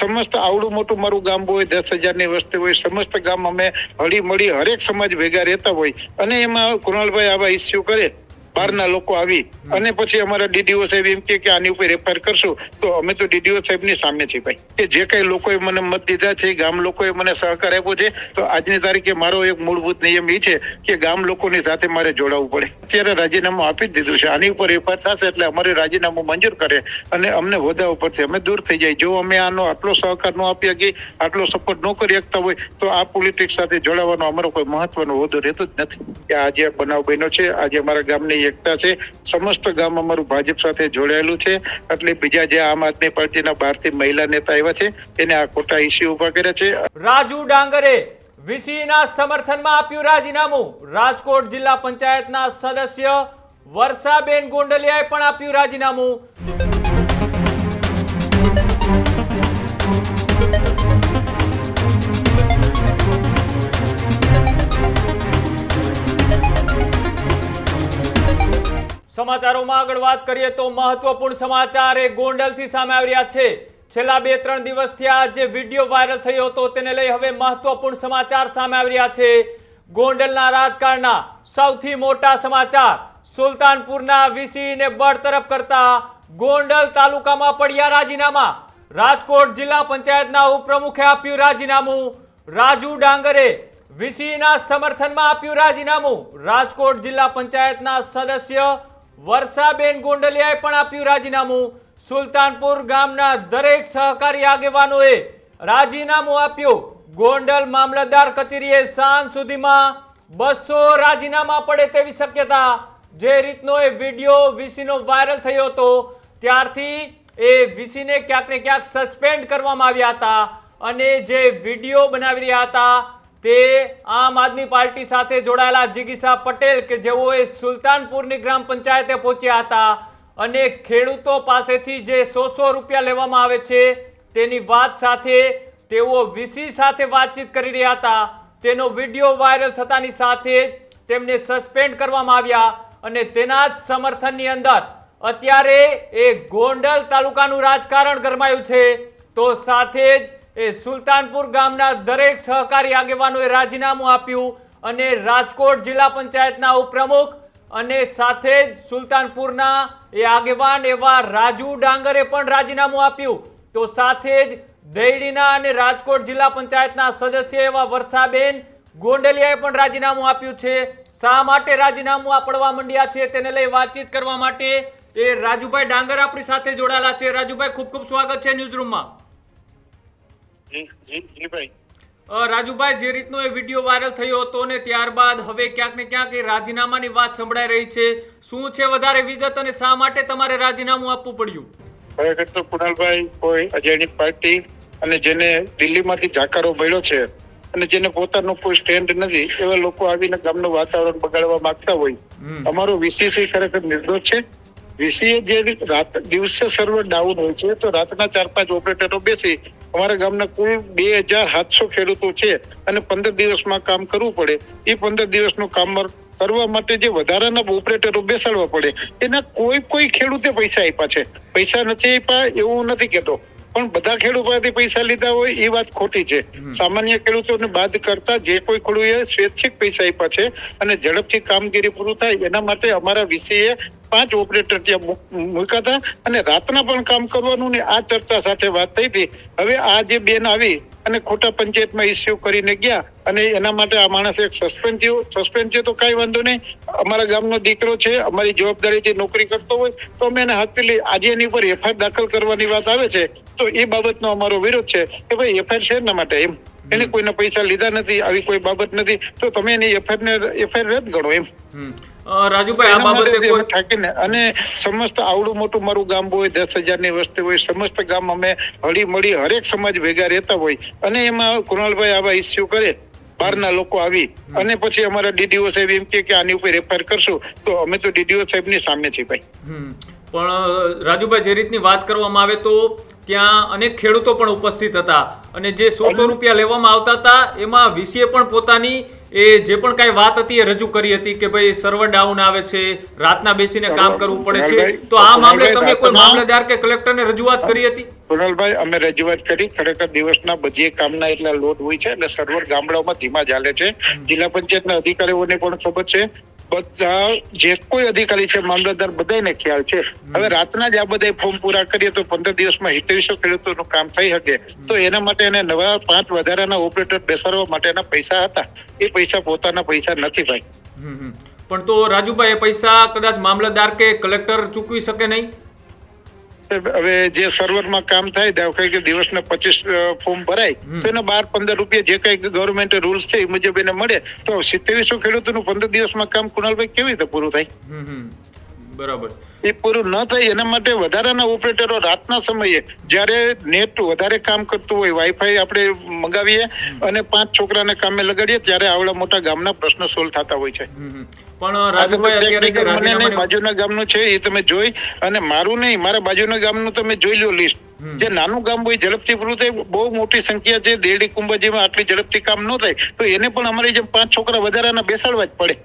સમસ્ત આવડું મોટું મારું ગામ હોય, દસ હજારની વસ્તી હોય, સમસ્ત ગામ અમે હળી મળી હરેક સમાજ ભેગા રહેતા હોય. અને એમાં કુણાલભાઈ આવા ઇસ્યુ કરે બહારના લોકો આવી. અને પછી અમારા ડીડીઓ સાહેબ એમ કે આની ઉપર એફઆઈઆર કરશું. તો અમે તો ડીડીઓ સાહેબની સામે છીએ ભાઈ. કે જે કઈ લોકોએ મને મત દીધા છે ગામ લોકોએ મને સહકાર આપ્યો છે તો આજની તારીખે મારો એક મૂળભૂત નિયમ એ છે કે ગામ લોકોની સાથે મારે જોડાવવું પડે. અત્યારે રાજીનામું આપી જ દીધું છે. આની ઉપર એફઆઈઆર થશે એટલે અમારે રાજીનામું મંજૂર કરે અને અમને હોદ્દા ઉપરથી અમે દૂર થઈ જાય. જો અમે આનો આટલો સહકાર ન આપી શકીએ આટલો સપોર્ટ ન કરી શકતા હોય તો આ પોલિટિક્સ સાથે જોડાવાનો અમારો કોઈ મહત્વનો હોદ્દો રહેતો જ નથી. કે આજે બનાવ બન્યો છે આજે અમારા ગામની એકતા છે. સમસ્ત ગામ અમારું ભાજપ સાથે જોડાયેલું છે. એટલે બીજા જે આમ આદમી પાર્ટીના બહારથી મહિલા નેતા આવ્યા છે, એને આ ખોટા ઇસ્યુ ઊભા કર્યા છે. રાજુ ડાંગરે વીસીના સમર્થનમાં આપ્યું રાજીનામું. રાજકોટ જિલ્લા પંચાયતના સદસ્ય વર્ષાબેન ગોંડલિયાએ પણ આપ્યું રાજીનામું. સમાચારોમાં આગળ વાત કરીએ તો મહત્વપૂર્ણ સમાચાર એ ગોંડલથી સામે આવી રહ્યા છે. છેલ્લા બે ત્રણ દિવસથી આ જે વીડિયો વાયરલ થયો હતો તેને લઈ હવે મહત્વપૂર્ણ સમાચાર સામે આવી રહ્યા છે. ગોંડલના રાજકારણના સૌથી મોટા સમાચાર સુલતાનપુરના વીસીને બરતરફ કરતા ગોંડલ તાલુકામાં પડ્યા રાજીનામા. રાજકોટ જિલ્લા પંચાયતના ઉપપ્રમુખે આપ્યું રાજીનામું. રાજુ ડાંગરે વીસીના સમર્થનમાં આપ્યું રાજીનામું. રાજકોટ જિલ્લા પંચાયતના સદસ્ય વર્ષાબેન ગોંડલિયાએ પણ આપ્યું રાજીનામું. સુલતાનપુર ગામના દરેક સહકારી આગેવાનોએ રાજીનામું આપ્યું. ગોંડલ મામલતદાર કચેરીએ સાંજ સુધીમાં બસો રાજીનામા પડે તેવી શક્યતા જે રીતનો એ વીડિયો વીસીનો વાયરલ થયો હતો, ત્યારથી એ વીસીને ક્યાંક ને ક્યાંક સસ્પેન્ડ કરવામાં આવ્યા હતા અને જે વીડિયો બનાવી રહ્યા હતા તે આમ આદમી પાર્ટી સાથે જોડાયેલા જિગીસા પટેલ કે જેઓ એ સુલતાનપુરની ગ્રામ પંચાયતે પહોંચ્યા હતા અને ખેડૂતો પાસેથી જે સો સો રૂપિયા લેવામાં આવે છે તેની વાત સાથે તેઓ વીસી સાથે વાતચીત કરી રહ્યા હતા. તેનો વીડિયો વાયરલ થતાની સાથે તેમને સસ્પેન્ડ કરવામાં આવ્યા અને તેના જ સમર્થનની અંદર અત્યારે એ ગોંડલ તાલુકાનું રાજકારણ ગરમાયું છે. તો સાથે જ એ સુલતાનપુર ગામના દરેક સહકારી આગેવાનોએ રાજીનામું આપ્યું અને રાજકોટ જિલ્લા પંચાયતના ઉપપ્રમુખ અને સાથે જ સુલતાનપુરના એ આગેવાન એવા રાજુ ડાંગરે પણ રાજીનામું આપ્યું. તો સાથે જ દૈડીના અને રાજકોટ જિલ્લા પંચાયતના સદસ્ય એવા વર્ષાબેન ગોંડલિયાએ પણ રાજીનામું આપ્યું છે. શા માટે રાજીનામું આપડવા માંડ્યા છે તેને લઈ વાતચીત કરવા માટે એ રાજુભાઈ ડાંગર આપણી સાથે જોડાયેલા છે. રાજુભાઈ, ખૂબ ખૂબ સ્વાગત છે ન્યૂઝ રાજુભાઈ જે રીતનો એ વીડિયો વાયરલ થયો હતો ને ત્યારબાદ હવે ક્યાંક ને ક્યાંક એ રાજીનામાની વાત સંભળાઈ રહી છે. શું છે વધારે વિગત અને શા માટે તમારે રાજીનામું આપવું પડ્યું? ખરેખર તો કુણાલભાઈ કોઈ અજયની પાર્ટી અને જેને દિલ્હીમાંથી જાકારો મળ્યો છે અને જેને પોતાનું કોઈ સ્ટેન્ડ નથી એવા લોકો આવીને ગામનું વાતાવરણ બગાડવા માંગતા હોય. અમારો વીસીસી ખરેખર નિર્દોષ છે. વીસીએ જે રાત દિવસે સર્વર ડાઉન હોય છે, તો રાતના ચાર પાંચ ઓપરેટરો બેસી અમારા ગામના કુલ બે હજાર સાતસો ખેડૂતો છે અને પંદર દિવસમાં કામ કરવું પડે. એ પંદર દિવસનું કામ કરવા માટે જે વધારાના ઓપરેટરો બેસાડવા પડે, એના કોઈ કોઈ ખેડૂતે પૈસા આપ્યા છે. પૈસા નથી આપ્યા, એવું નથી કેતો પણ બધા ખેડૂત પાસેથી પૈસા લીધા હોય એ વાત ખોટી છે. સામાન્ય ખેડૂતોને બાદ કરતા જે કોઈ ખેડૂએ સ્વૈચ્છિક પૈસા આપ્યા છે અને ઝડપથી કામગીરી પૂરું થાય એના માટે અમારા વિષયે પાંચ ઓપરેટર ત્યાં મૂક- મૂક્યા હતા અને રાતના પણ કામ કરવાનું ને આ ચર્ચા સાથે વાત થઈ હતી. હવે આ જે બેન આવી અને ખોટા પંચાયતમાં ઇસ્યુ કરીને ગયા. અને એના માટે આ માણસ એક સસ્પેન્ડ થયો. સસ્પેન્ડ થયો તો કાંઈ વાંધો નહીં. અમારા ગામનો દીકરો છે અમારી જવાબદારીથી નોકરી કરતો હોય તો અમે એને હાથ પેલી આજે એની ઉપર એફઆઈઆર દાખલ કરવાની વાત આવે છે તો એ બાબતનો અમારો વિરોધ છે કે ભાઈ એફઆઈઆર છે એના માટે એમ. એને કોઈના પૈસા લીધા નથી આવી કોઈ બાબત નથી તો તમે એની એફઆઈઆર ને એફઆઈઆર રદ ગણો એમ. રાજુભાઈ આ બાબતે અને સમસ્ત આવડું મોટું મારું ગામ હોય દસ હજારની વસ્તી હોય સમસ્ત ગામ અમે હળી મળી હરેક સમાજ ભેગા રહેતા હોય. અને એમાં કુણાલભાઈ આવા ઇસ્યુ કરે બહારના લોકો આવી અને પછી અમારા ડીડીઓ સાહેબ એમ કે આની ઉપર રેફર કરશું તો અમે તો ડીડીઓ સાહેબની સામે છીએ ભાઈ. પણ રાજુભાઈ જે રીતની વાત કરવામાં આવે તો ત્યાં અનેક ખેડૂતો પણ ઉપસ્થિત હતા. અને જે સો સો રૂપિયા લેવામાં આવતા હતા એમાં વીસીએ પણ પોતાની એ જે પણ કાંઈ વાત હતી એ રજૂ કરી હતી કે ભાઈ સર્વર ડાઉન આવે છે રાતના બેસીને કામ કરવું પડે છે. તો આ મામલે તમે કોઈ મામલેદાર કે કલેક્ટરને રજૂઆત કરી હતી? કુણાલભાઈ અમે રજૂઆત કરી. ખરેખર દિવસના બધી કામના એટલા લોડ હોય છે એટલે સર્વર ગામડાઓમાં ધીમા ચાલે છે. જિલ્લા પંચાયતના અધિકારીઓને પણ ખબર છે. બધા જે કોઈ અધિકારી છે મામલતદાર બધાને ખ્યાલ છે. હવે રાતના જ આ બધા ફોર્મ પૂરા કરીએ તો પંદર દિવસમાં હિતવિશો ખેડૂતોનું કામ થઈ શકે. તો એના માટે એને નવા પાંચ વધારાના ઓપરેટર બેસાડવા માટેના પૈસા હતા. એ પૈસા પોતાના પૈસા નથી ભાઈ. પણ તો રાજુભાઈ એ પૈસા કદાચ મામલતદાર કે કલેક્ટર ચૂકવી શકે નહીં? હવે જે સર્વરમાં કામ થાય દાખલા કે દિવસના પચીસ ફોર્મ ભરાય તો એના બાર પંદર રૂપિયા જે કઈ ગવર્મેન્ટ રૂલ્સ છે એ મુજબ એને મળે. તો સિત્તેરસો ખેડૂતોનું પંદર દિવસમાં કામ કુણાલભાઈ કેવી રીતે પૂરું થાય. બરાબર. એ પૂરું ન થાય એના માટે વધારાના ઓપરેટરો રાતના સમયે જ્યારે નેટ વધારે કામ કરતું હોય વાઈફાઈ આપણે મંગાવીએ અને પાંચ છોકરાને કામે લગાડીએ ત્યારે આવડા મોટા ગામના પ્રશ્નો સોલ્વ થતા હોય છે. પણ રાજુભાઈ બાજુના ગામનું છે એ તમે જોઈ અને મારું નહીં મારા બાજુના ગામનું તમે જોઈ લો લિસ્ટ જે નાનું ગામ હોય ઝડપથી પૂરું થાય બહુ મોટી સંખ્યા છે દેડી કુંભાજીમાં આટલી ઝડપથી કામ ન થાય તો એને પણ અમારી જેમ પાંચ છોકરા વધારાના બેસાડવા જ પડે.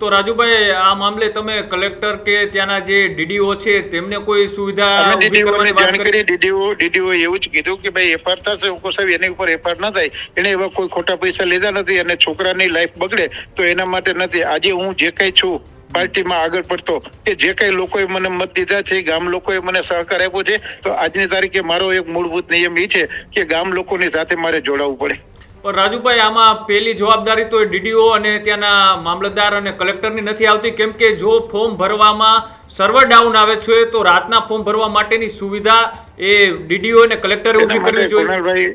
તો રાજુભાઈ આ મામલે તમે કલેક્ટર કે ત્યાંના જે ડીડીઓ છે તેમને કોઈ સુવિધા ડીડીઓ ડીડીઓ એવું જ કીધું કે ભાઈ એફઆર થશે હું સાહેબ એની ઉપર એફઆર ન થાય. એને એવા કોઈ ખોટા પૈસા લીધા નથી અને છોકરાની લાઈફ બગડે તો એના માટે નથી. આજે હું જે કઈ છું પાર્ટીમાં આગળ પડતો કે જે કઈ લોકોએ મને મત દીધા છે ગામ લોકોએ મને સહકાર આપ્યો છે તો આજની તારીખે મારો એક મૂળભૂત નિયમ એ છે કે ગામ લોકોની સાથે મારે જોડાવવું પડે. પણ રાજુભાઈ આમાં પહેલી જવાબદારી તો ડીડીઓ અને ત્યાંના મામલતદાર અને કલેક્ટરની નથી આવતી. કેમ કે જો ફોર્મ ભરવામાં સર્વર ડાઉન આવે છે તો રાતના ફોર્મ ભરવા માટેની સુવિધા એ ડીડીઓ અને કલેક્ટરે ઊભી કરવી જોઈએ.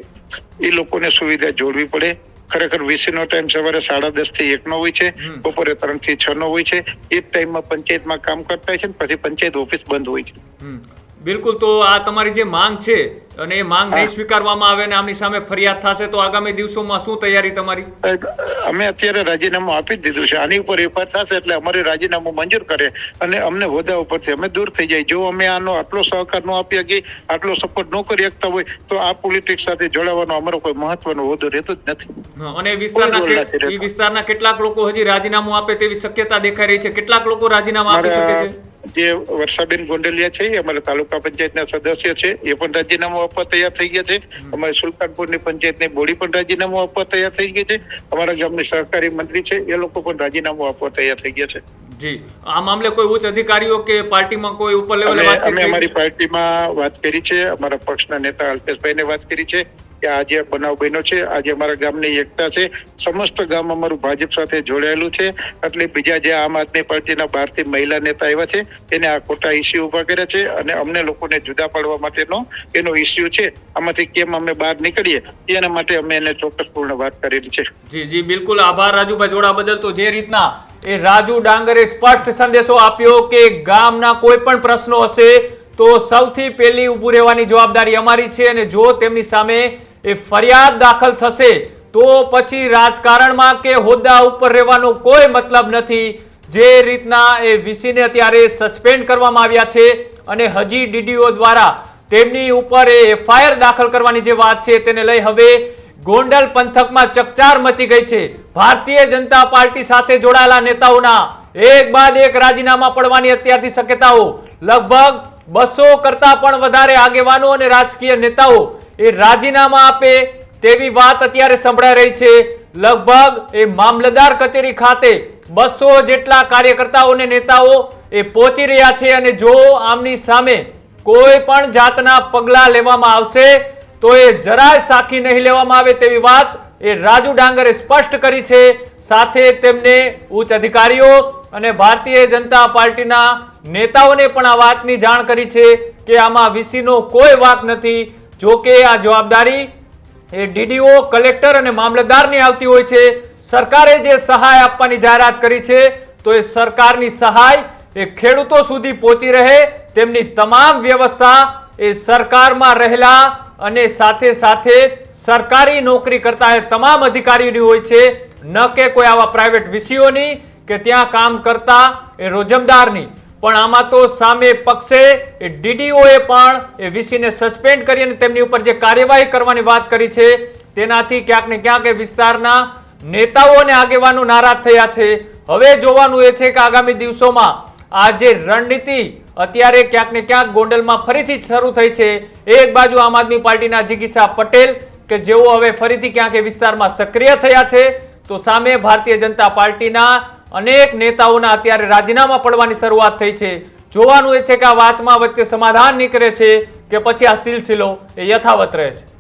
એ લોકોને સુવિધા જોડવી પડે. ખરેખર વીસી નો ટાઈમ સવારે સાડા દસથી એક નો હોય છે બપોરે ત્રણથી છ નો હોય છે. એ જ ટાઈમમાં પંચાયતમાં કામ કરતા હોય છે પછી પંચાયત ઓફિસ બંધ હોય છે. બિલકુલ તો આ તમારી જે માંગ છે અને એ માંગ નહીં સ્વીકારવામાં આવે અને આમની સામે ફરિયાદ થશે તો આગામી દિવસોમાં શું તૈયારી તમારી? અમે અત્યારે રાજીનામું આપી જ દીધું છે. આની ઉપર એફઆર થશે એટલે અમારે રાજીનામું મંજૂર કરે અને અમને હોદ્દા ઉપરથી અમે દૂર થઈ જાય. જો અમે આનો આટલો સહકાર ન આપી શકીએ આટલો સપોર્ટ ન કરી શકતા હોય તો આ પોલિટિક્સ સાથે જોડાવાનો અમારો કોઈ મહત્વનો હોદ્દો રહેતો જ નથી. અને વિસ્તારના વિસ્તારના કેટલાક લોકો હજી રાજીનામું આપે તેવી શક્યતા દેખાઈ રહી છે. કેટલાક લોકો રાજીનામું આપી શકે છે? જે વર્ષાબેન ગોંડલિયા છે એ અમારા તાલુકા પંચાયતના સદસ્ય છે એ પણ રાજીનામું આપવા તૈયાર થઈ ગયા છે. અમારી સુલતાનપુરની પંચાયતની બોડી પણ રાજીનામું આપવા તૈયાર થઈ ગઈ છે. અમારા ગામની સહકારી મંત્રી છે એ લોકો પણ રાજીનામું આપવા તૈયાર થઈ ગયા છે. જી. આ મામલે કોઈ ઉચ્ચ અધિકારીઓ કે પાર્ટીમાં કોઈ ઉપર લેવલે વાતચીત અમે અમારી? પાર્ટીમાં વાત કરી છે અમારા પક્ષના નેતા અલ્પેશભાઈને વાત કરી છે. કે આજે બનાવ બન્યો છે આજે અમારા ગામની એકતા છે, સમસ્ત ગામ અમારું ભાજપ સાથે જોડાયેલું છે. એટલે બીજા જે આમ આદમી પાર્ટીના બહારથી મહિલા નેતા આવ્યા છે, એને આ ખોટા ઇસ્યુ ઊભા કર્યા છે અને અમને લોકોને જુદા પાડવા માટેનો એનો ઇસ્યુ છે. આમાંથી કેમ અમે બહાર નીકળીએ, એના માટે અમે એને ચોક્કસપૂર્ણ વાત કરેલી છે. જી જી, બિલકુલ. આભાર રાજુભાઈ જોડા બદલ. તો જે રીતના એ રાજુ ડાંગરે સ્પષ્ટ સંદેશો આપ્યો કે ગામના કોઈ પણ પ્રશ્નો હશે, તો સૌથી પહેલી ઊભું રહેવાની જવાબદારી અમારી છે અને જો તેમની સામે એ ફરિયાદ દાખલ થશે, તો પછી રાજકારણમાં કે હોદ્દા ઉપર રહેવાનો કોઈ મતલબ નથી. જે રીતના એ વીસીને અત્યારે સસ્પેન્ડ કરવામાં આવ્યા છે અને હજી ડીડીઓ દ્વારા તેમની ઉપર એ એફઆઈઆર દાખલ કરવાની જે વાત છે તેને લઈ હવે ગોંડલ પંથકમાં ચકચાર મચી ગઈ છે. ભારતીય જનતા પાર્ટી સાથે જોડાયેલા નેતાઓના એક બાદ એક રાજીનામા પડવાની અત્યારથી શક્યતાઓ. લગભગ બસો કરતા પણ વધારે આગેવાનો અને રાજકીય નેતાઓ એ રાજીનામા આપે તેવી વાત અત્યારે સંભળાઈ રહી છે. લગભગ એ મામલતદાર કચેરી ખાતે બસો જેટલા કાર્યકર્તાઓ અને નેતાઓ એ પહોંચી રહ્યા છે અને જો આમની સામે કોઈ પણ જાતના પગલાં લેવામાં આવશે, તો એ જરાય સાખી નહીં લેવામાં આવે તેવી વાત એ રાજુ ડાંગરે સ્પષ્ટ કરી છે. સાથે તેમને ઉચ્ચ અધિકારીઓ અને ભારતીય જનતા પાર્ટીના નેતાઓને પણ આ વાતની જાણ કરી છે કે આમાં વીસીનો કોઈ વાક નથી. જો કે આ જવાબદારી એ ડીડીઓ, કલેક્ટર અને મામલતદારની આવતી હોય છે. સરકારે જે સહાય આપવાની જાહેરાત કરી છે, તો એ સરકારની સહાય એ ખેડૂતો સુધી પહોંચી રહે. તેમની તમામ વ્યવસ્થા એ સરકારમાં રહેલા અને સાથે સાથે સરકારી નોકરી કરતા એ તમામ અધિકારીઓની હોય છે. ન કે કોઈ આવા પ્રાઇવેટ વિષયોની કે ત્યાં કામ કરતા એ રોજમદારની. પણ આમાં તો સામે પક્ષે ડીડીઓએ પણ એ વીસીને સસ્પેન્ડ કરી અને તેમની ઉપર જે કાર્યવાહી કરવાની વાત કરી છે, તેનાથી ક્યાંક ને ક્યાંક એ વિસ્તારના નેતાઓ અને આગેવાનો નારાજ થયા છે. હવે જોવાનું એ છે કે આગામી દિવસોમાં આ જે રણનીતિ અત્યારે ક્યાંક ને ક્યાંક ગોંડલમાં ફરીથી શરૂ થઈ છે. એક બાજુ આમ આદમી પાર્ટીના જિગીસા પટેલ કે જેઓ હવે ફરીથી ક્યાંક એ વિસ્તારમાં સક્રિય થયા છે, તો સામે ભારતીય જનતા પાર્ટીના અનેક નેતાઓના અત્યારે રાજીનામા પડવાની શરૂઆત થઈ છે. જોવાનું એ છે કે આ વાતમાં વચ્ચે સમાધાન નીકળે છે કે પછી આ સિલસિલો એ યથાવત રહે છે.